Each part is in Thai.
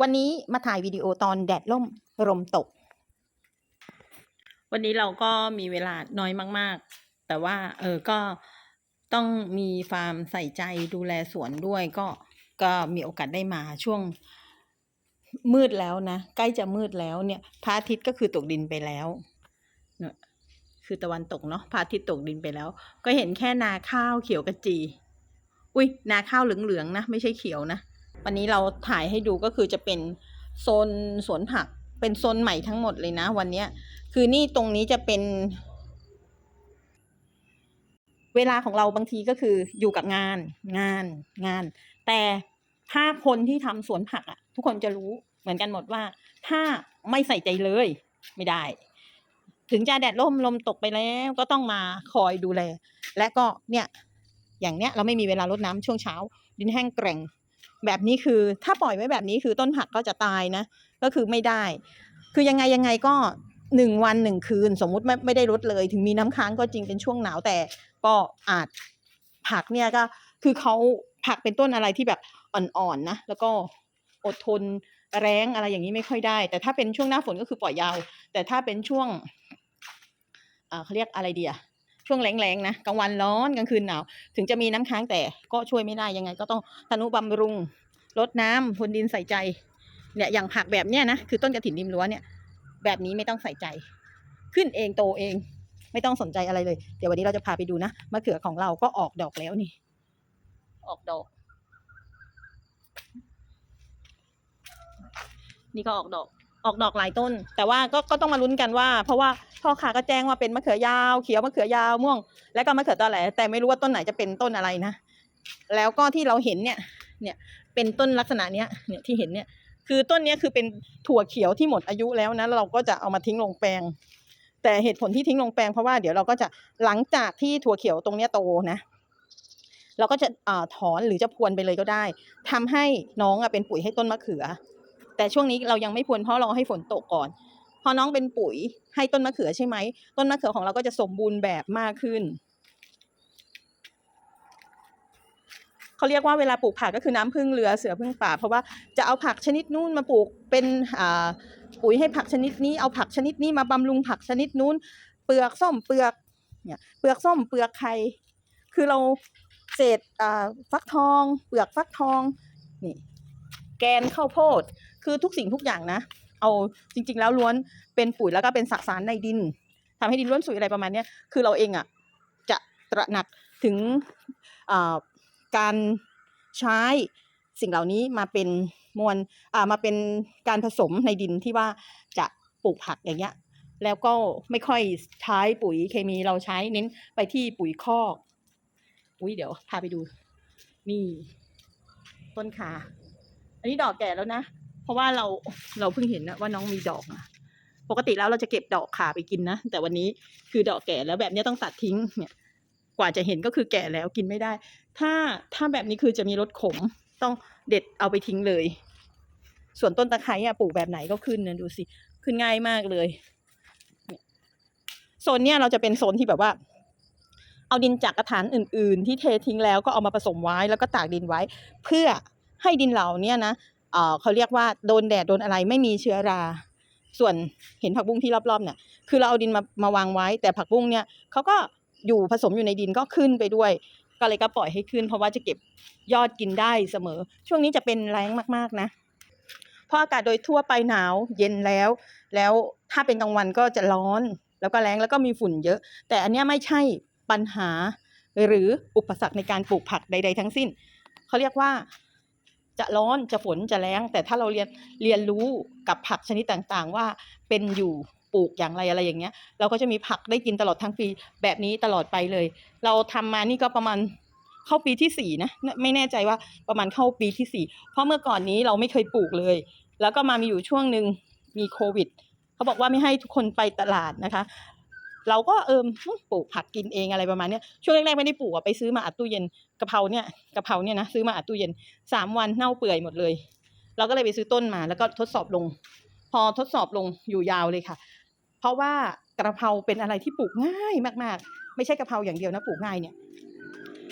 วันนี้มาถ่ายวิดีโอตอนแดดล่มลมตก วันนี้เราก็มีเวลาน้อยมาก ๆ แต่ว่า เออก็ต้องมีฟาร์มใส่ใจดูแลสวนด้วยก็ก็มีโอกาสได้มาช่วงมืดแล้วนะ ใกล้จะมืดแล้วเนี่ยพระอาทิตย์ก็คือตกดินไปแล้วคือตะวันตกเนาะพระอาทิตย์ตกดินไปแล้ว ก็เห็นแค่นาข้าวเขียวกระจี อุ้ยนาข้าวเหลืองๆนะ ไม่ใช่เขียวนะ วันนี้เราถ่ายให้ดูก็คือจะเป็นโซนสวนผัก เป็นโซนใหม่ทั้งหมดเลยนะ วันนี้คือนี่ตรงนี้จะเป็น เวลาของเราบางทีก็คืออยู่กับงานงานงาน แต่ถ้าคนที่ทำสวนผักอะทุกคนจะรู้เหมือนกันหมดว่า ถ้าไม่ใส่ใจเลย ไม่ได้ ถึงจะแดดร่มลมตกไปแล้วก็ต้องมาคอยดูแล และก็เนี่ยอย่างเนี้ยเราไม่มีเวลารดน้ำช่วงเช้า ดินแห้งแกร่ง แบบนี้คือถ้าปล่อยไว้แบบนี้คือต้นผักก็จะตายนะ ก็คือไม่ได้ คือยังไงยังไงก็หนึ่งวันหนึ่งคืน สมมุติไม่ไม่ได้ลดเลย ถึงมีน้ำค้างก็จริงเป็นช่วงหนาวแต่ก็อาจผักเนี่ยก็คือเขาผักเป็นต้นอะไรที่แบบอ่อนๆนะแล้วก็อดทนแรงอะไรอย่างนี้ไม่ค่อยได้ แต่ถ้าเป็นช่วงหน้าฝนก็คือปล่อยยาว แต่ถ้าเป็นช่วงอ่าเขาเรียกอะไรเดีย ช่วงแรงๆนะกลางวันร้อนกลางคืนหนาวถึงจะมีน้ำค้างแต่ก็ช่วยไม่ได้ยังไง ก็ต้องทนุบำรุงลดน้ำพรวนดินใส่ใจเนี่ยอย่างผักแบบเนี้ยนะคือต้นกระถินริมรั้วเนี่ย แบบนี้ไม่ต้องใส่ใจ ขึ้นเองโตเอง ไม่ต้องสนใจอะไรเลย เดี๋ยววันนี้เราจะพาไปดูนะมะเขือของเราก็ออกดอกแล้วนี่ ออกดอก นี่ก็ออกดอก ออกดอกหลายต้น แต่ว่าก็ก็ต้องมาลุ้นกันว่า เพราะว่า พ่อค้าก็แจ้งว่าเป็นมะเขือยาวเขียวมะเขือยาวม่วง แล้วก็มะเขือตอแหลแต่ไม่รู้ว่าต้นไหนจะเป็นต้นอะไรนะแล้วก็ที่เราเห็นเนี่ยเนี่ยเป็นต้นลักษณะเนี้ยเนี่ยที่เห็นเนี่ยคือต้นเนี้ยคือเป็นถั่วเขียวที่หมดอายุแล้วนะแล้วเราก็จะเอามาทิ้งลงแปลง แต่เหตุผลที่ทิ้งลงแปลงเพราะว่าเดี๋ยวเราก็จะหลังจากที่ถั่วเขียวตรงเนี้ยโตนะ เราก็จะอถอนหรือจะพรวนไปเลยก็ได้ทำให้น้องอเป็นปุ๋ยให้ต้นมะเขือ แต่ช่วงนี้เรายังไม่พรวนเพราะเราให้ฝนตกก่อน พอน้องเป็นปุ๋ยให้ต้นมะเขือใช่ไหมต้นมะเขือของเราก็จะสมบูรณ์แบบมากขึ้นเขาเรียกว่าเวลาปลูกผักก็คือน้ำพึ่งเรือเสือพึ่งป่า เพราะว่าจะเอาผักชนิดนู้นมาปลูกเป็นปุ๋ยให้ผักชนิดนี้เอาผักชนิดนี้มาบำรุงผักชนิดนู้น เปลือกส้มเปลือกเนี่ยเปลือกส้มเปลือกไข่คือเราเศษฟักทอง เปลือกฟักทองนี่แกนข้าวโพด คือทุกสิ่งทุกอย่างนะ เอาจริง ๆ แล้วล้วนเป็นปุ๋ยแล้วก็เป็นสสารในดินทำให้ดินล้วนสุยอะไรประมาณเนี้ยคือเราเองอะจะตระหนักถึงการใช้สิ่งเหล่านี้มาเป็นมวลอ่ามาเป็นการผสมในดินที่ว่าจะปลูกผักอย่างเงี้ยแล้วก็ไม่ค่อยใช้ปุ๋ยเคมีเราใช้เน้นไปที่ปุ๋ยคอกอุ้ยเดี๋ยวพาไปดู นี่ ต้นขา อันนี้ดอกแก่แล้วนะ เพราะว่าเราเราเพิ่งเห็นนะว่าน้องมีดอกอะปกติแล้วเราจะเก็บดอกขาไปกินนะ แต่วันนี้คือดอกแก่แล้วแบบนี้ต้องตัดทิ้งเนี่ยกว่าจะเห็นก็คือแก่แล้วกินไม่ได้ ถ้าถ้าแบบนี้คือจะมีรสขมต้องเด็ดเอาไปทิ้งเลย ส่วนต้นตะไคร้อะปลูกแบบไหนก็ขึ้นนะดูสิขึ้นง่ายมากเลยโซนเนี้ยเราจะเป็นโซนที่แบบว่า เอาดินจากกระถางอื่น ๆ ที่เททิ้งแล้วก็เอามาผสมไว้แล้วก็ตากดินไว้ เพื่อให้ดินเหล่านี้นะ เขาเรียกว่าโดนแดดโดนอะไรไม่มีเชื้อรา ส่วนเห็นผักบุ้งที่รอบๆเนี่ยคือเราเอาดินมามาวางไว้ แต่ผักบุ้งเนี่ยเขาก็อยู่ผสมอยู่ในดินก็ขึ้นไปด้วย ก็เลยก็ปล่อยให้ขึ้น เพราะว่าจะเก็บยอดกินได้เสมอ ช่วงนี้จะเป็นแรงมากๆนะเพราะอากาศโดยทั่วไปหนาวเย็นแล้ว แล้วถ้าเป็นกลางวันก็จะร้อน แล้วก็แรงแล้วก็มีฝุ่นเยอะ แต่อันนี้ไม่ใช่ปัญหาหรืออุปสรรคในการปลูกผักใด ๆ ทั้งสิ้นเขาเรียกว่า จะร้อนจะฝนจะแรงแต่ถ้าเราเรียนเรียนรู้กับผักชนิดต่างๆ ว่าเป็นอยู่ปลูกอย่างไรอะไรอย่างเงี้ย เราก็จะมีผักได้กินตลอดทั้งปีแบบนี้ตลอดไปเลย เราทำมานี่ก็ประมาณเข้าปีที่สี่นะไม่แน่ใจว่าประมาณเข้าปีที่สี่เพราะเมื่อก่อนนี้เราไม่เคยปลูกเลย แล้วก็มามีอยู่ช่วงหนึ่งมีโควิดเขาบอกว่าไม่ให้ทุกคนไปตลาดนะคะ เราก็เอิมปลูกผักกินเองอะไรประมาณเนี้ยช่วงแรกๆไม่ได้ปลูกอะไปซื้อมาอัดตู้เย็นกะเพราเนี่ยกะเพราเนี่ยนะซื้อมาอัดตู้เย็นสามวันเน่าเปื่อยหมดเลย เราก็เลยไปซื้อต้นมาแล้วก็ทดสอบลง พอทดสอบลงอยู่ยาวเลยค่ะ เพราะว่ากระเพราเป็นอะไรที่ปลูกง่ายมากๆ ไม่ใช่กะเพราอย่างเดียวนะปลูกง่ายเนี่ย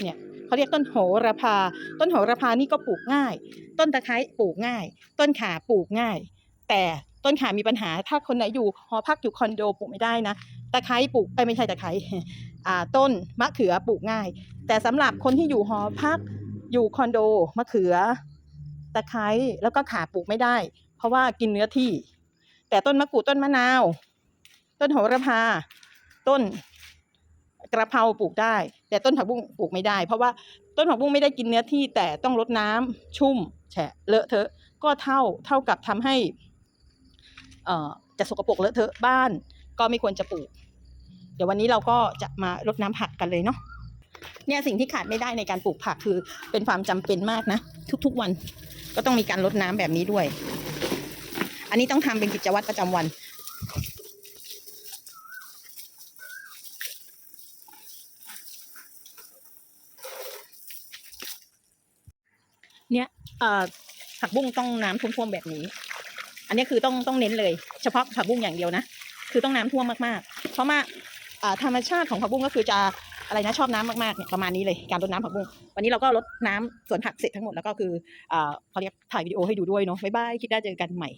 เนี่ยเขาเรียกต้นโหระพา ต้นโหระพานี่ก็ปลูกง่าย ต้นตะไคร้ปลูกง่าย ต้นขาปลูกง่าย แต่ต้นขามีปัญหาถ้าคนไหนอยู่หอพักอยู่คอนโดปลูกไม่ได้นะ ตะไคร้ปลูกไม่ใช่ตะไคร้ต้นมะเขือปลูกง่าย แต่สำหรับคนที่อยู่หอพักอยู่คอนโดมะเขือ ตะไคร้แล้วก็ขาปลูกไม่ได้ เพราะว่ากินเนื้อที่ แต่ต้นมะกรูดต้นมะนาว ต้นโหระพา ต้นกระเพราปลูกได้ แต่ต้นผักบุ้งปลูกไม่ได้ เพราะว่าต้นผักบุ้งไม่ได้กินเนื้อที่แต่ต้องรดน้ำชุ่ม แฉะเลอะเทอะก็เท่าเท่ากับทำให้อ่อจะสกปรกเลอะเทอะบ้าน ก็ไม่ควรจะปลูก เดี๋ยววันนี้เราก็จะมารดน้ำผักกันเลยเนาะเนี่ยสิ่งที่ขาดไม่ได้ในการปลูกผักคือเป็นความจำเป็นมากนะ ทุกๆวัน ก็ต้องมีการรดน้ำแบบนี้ด้วย อันนี้ต้องทำเป็นกิจวัตรประจำวัน เนี่ยผักบุ้งต้องน้ำท่วมๆแบบนี้ อันนี้คือต้องต้องเน้นเลย เฉพาะผักบุ้งอย่างเดียวนะ คือต้องน้ำท่วมมากๆ เพราะว่าธรรมชาติของผักบุ้งก็คือจะอะไรนะชอบน้ำมากๆเนี่ยประมาณนี้เลยการรดน้ำผักบุ้งวันนี้เราก็รดน้ำสวนผักเสร็จทั้งหมดแล้วก็คืออเขาเรียกถ่ายวิดีโอให้ดูด้วยเนาะบ๊ายบายคิดได้เจอกันใหม่